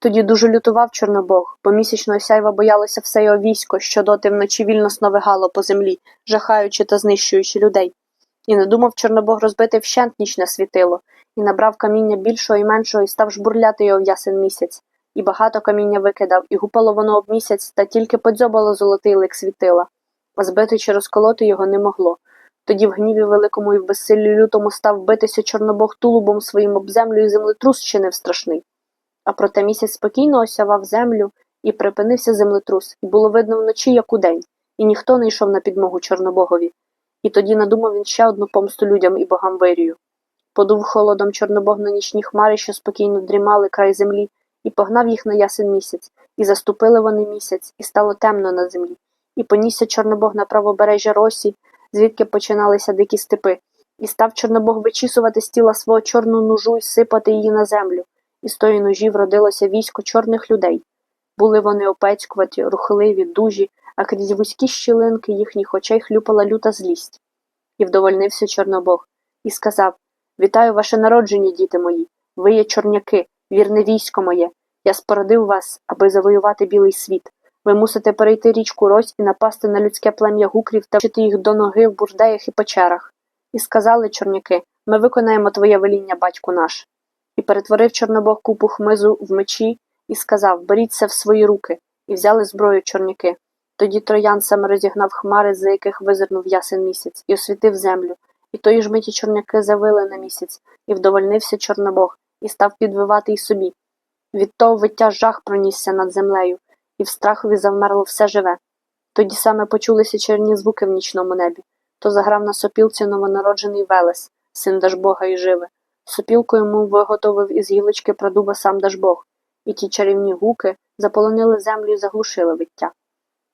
Тоді дуже лютував Чорнобог, бо місячного сяйва боялося все його військо, що доти вночі вільно сновигало по землі, жахаючи та знищуючи людей. І не думав Чорнобог розбити вщент нічне світило, і набрав каміння більшого і меншого, і став жбурляти його в ясен місяць. І багато каміння викидав, і гупало воно об місяць, та тільки подзьобало золотий лик світила. А збити чи розколоти його не могло. Тоді в гніві великому і в безсиллі лютому став битися Чорнобог тулубом своїм об землю, і землетрус чинив страшний. А проте місяць спокійно осявав землю, і припинився землетрус, і було видно вночі, як удень, і ніхто не йшов на підмогу Чорнобогові. І тоді надумав він ще одну помсту людям і богам вирію. Подув холодом Чорнобог на нічні хмари, що спокійно дрімали край землі, і погнав їх на ясен місяць, і заступили вони місяць, і стало темно на землі. І понісся Чорнобог на правобережжя Росі, звідки починалися дикі степи, і став Чорнобог вичісувати з тіла свого чорну нужу і сипати її на землю. І з тої ножі вродилося військо чорних людей. Були вони опецькуваті, рухливі, дужі, а крізь вузькі щілинки їхніх очей хлюпала люта злість. І вдовольнився Чорнобог, і сказав Вітаю ваше народження, діти мої. Ви є чорняки, вірне військо моє. Я спородив вас, аби завоювати білий світ. Ви мусите перейти річку Рось і напасти на людське плем'я гукрів та вчити їх до ноги в бурдеях і печерах. І сказали чорняки Ми виконаємо твоє веління, батьку наш. Перетворив Чорнобог купу хмизу в мечі і сказав Беріть це в свої руки, і взяли зброю чорняки. Тоді троян саме розігнав хмари, з яких визирнув ясен місяць, і освітив землю. І тої ж миті чорняки завили на місяць, і вдовольнився Чорнобог, і став підвивати й собі. Від того виття жах пронісся над землею, і в страхові завмерло все живе. Тоді саме почулися черні звуки в нічному небі. То заграв на сопілці новонароджений Велес, син Дажбога і живе. Сопілку йому виготовив із гілочки прадуба сам Дажбог, і ті чарівні гуки заполонили землю і заглушили виття.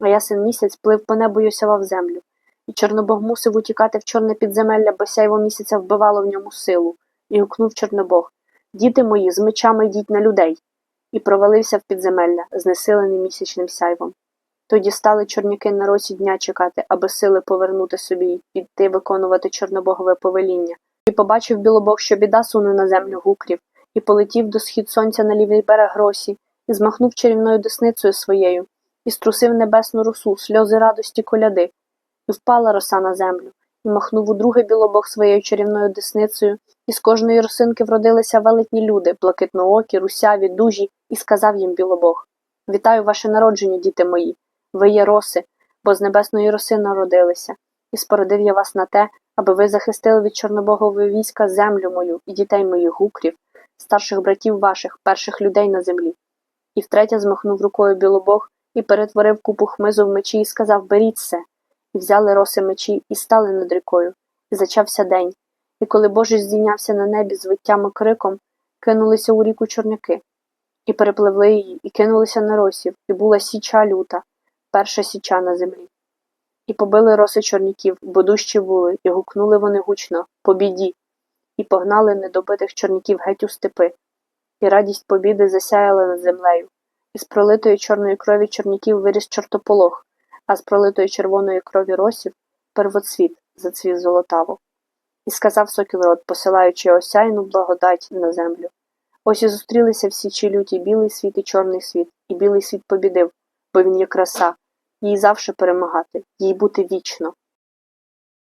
А ясен місяць плив по небу й осявав землю, і Чорнобог мусив утікати в чорне підземелля, бо сяйво місяця вбивало в ньому силу, і гукнув Чорнобог Діти мої, з мечами йдіть на людей. І провалився в підземелля, знесилений місячним сяйвом. Тоді стали чорняки на росі дня чекати, аби сили повернути собі й піти виконувати чорнобогове повеління. І побачив білобог, що біда суне на землю гукрів, і полетів до схід сонця на лівий берег гросі, і змахнув чарівною десницею своєю, і струсив небесну росу, сльози радості коляди, і впала роса на землю, і махнув удруге білобог своєю чарівною десницею, і з кожної росинки вродилися велетні люди, блакитноокі, русяві, дужі, і сказав їм білобог Вітаю ваше народження, діти мої, ви є роси, бо з небесної роси народилися, і спородив я вас на те, аби ви захистили від чорнобогової війська землю мою і дітей моїх гукрів, старших братів ваших, перших людей на землі. І втретє змахнув рукою білобог і перетворив купу хмизу в мечі і сказав Беріть це. І взяли роси мечі і стали над рікою. І зачався день. І коли Божий здійнявся на небі з виттям і криком, кинулися у ріку чорняки, і перепливли її, і кинулися на росів, і була січа люта, перша січа на землі. І побили роси чорняків, бо дужчі були, і гукнули вони гучно по біді, і погнали недобитих чорняків геть у степи, і радість побіди засяяла над землею. І з пролитої чорної крові чорняків виріс чортополох, а з пролитої червоної крові росів первоцвіт зацвів золотаво. І сказав Сокілрод, посилаючи осяйну благодать на землю. Ось і зустрілися всі чи люті білий світ і чорний світ, і білий світ побідив, бо він є краса, їй завше перемагати, їй бути вічно.